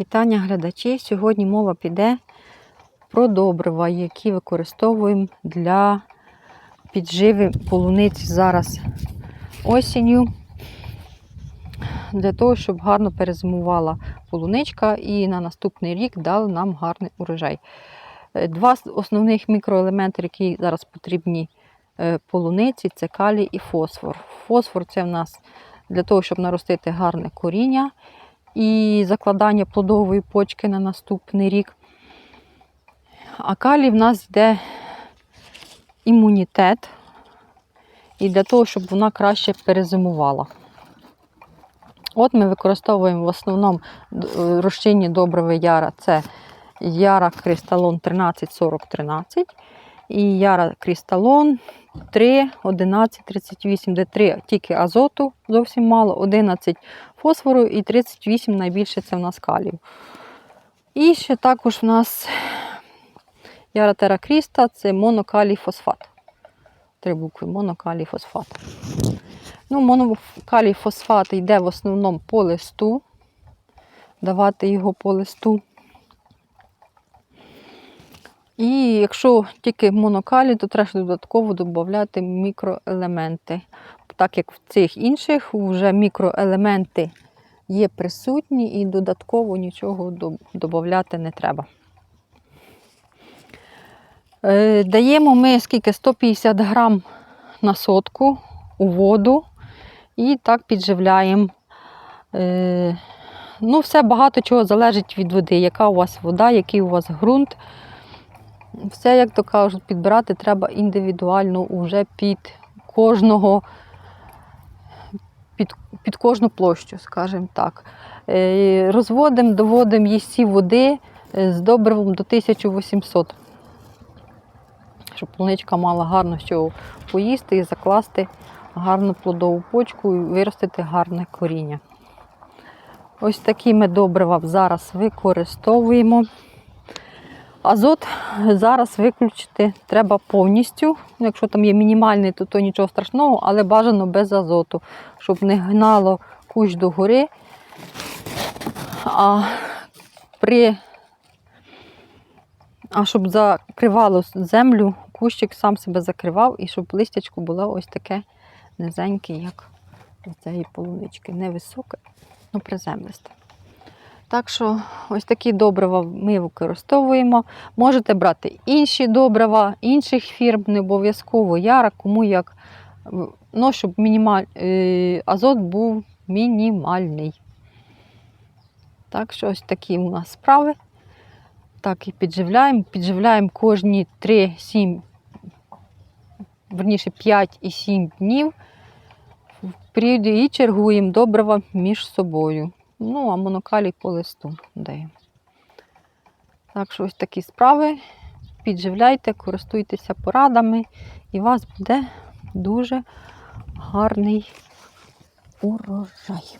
Вітання глядачі. Сьогодні мова піде про добрива, які використовуємо для підживи полуниць зараз осінню, для того, щоб гарно перезимувала полуничка і на наступний рік дали нам гарний урожай. Е, Два основних мікроелементи, які зараз потрібні е, полуниці, це калій і фосфор. Фосфор це в нас для того, щоб наростити гарне коріння і закладання плодової почки на наступний рік. А калій в нас йде імунітет, і для того, щоб вона краще перезимувала. От ми використовуємо в основному е, розчинні добрива яра. Це яра кристалон 134013 і яра кристалон 3, 11, 38, де 3 тільки азоту зовсім мало, 11 фосфору і 38 найбільше це в нас калію. І ще також в нас яра теракріста це монокалій фосфат. Три букви монокалій фосфат. Ну, монокалій фосфат йде в основному по листу. Давати його по листу. І якщо тільки монокалій, то треба додатково додати мікроелементи. Так як в цих інших вже мікроелементи є присутні і додатково нічого додати не треба. Е, Даємо ми скільки 150 грам на сотку у воду і так підживляємо. Е, Ну, все багато чого залежить від води, яка у вас вода, який у вас ґрунт. Все, як то кажуть, підбирати треба індивідуально уже під кожного, під, під кожну площу, скажімо так. Е, Розводимо, доводимо їсті води е, з добривом до 1800, щоб полуничка мала гарно що поїсти і закласти гарну плодову почку і виростити гарне коріння. Ось такі ми добрива зараз використовуємо. Азот зараз виключити треба повністю. Якщо там є мінімальний, то, то нічого страшного, але бажано без азоту, щоб не гнало кущ до гори. А при а щоб закривало землю, кущик сам себе закривав, і щоб листячко було ось таке низеньке, як у цієї полунички. Невисоке, ну приземлисте. Так що ось такі добрива ми використовуємо. Можете брати інші добрива, інших фірм, не обов'язково яра, кому як. Ну, щоб мінімаль... е, азот був мінімальний. Так що ось такі у нас справи. Так і підживляємо. Підживляємо кожні 3-7, верніше 5 і 7 днів і чергуємо добрива між собою. Ну, а монокалій по листу даємо. Так що ось такі справи. Підживляйте, користуйтеся порадами, і у вас буде дуже гарний урожай.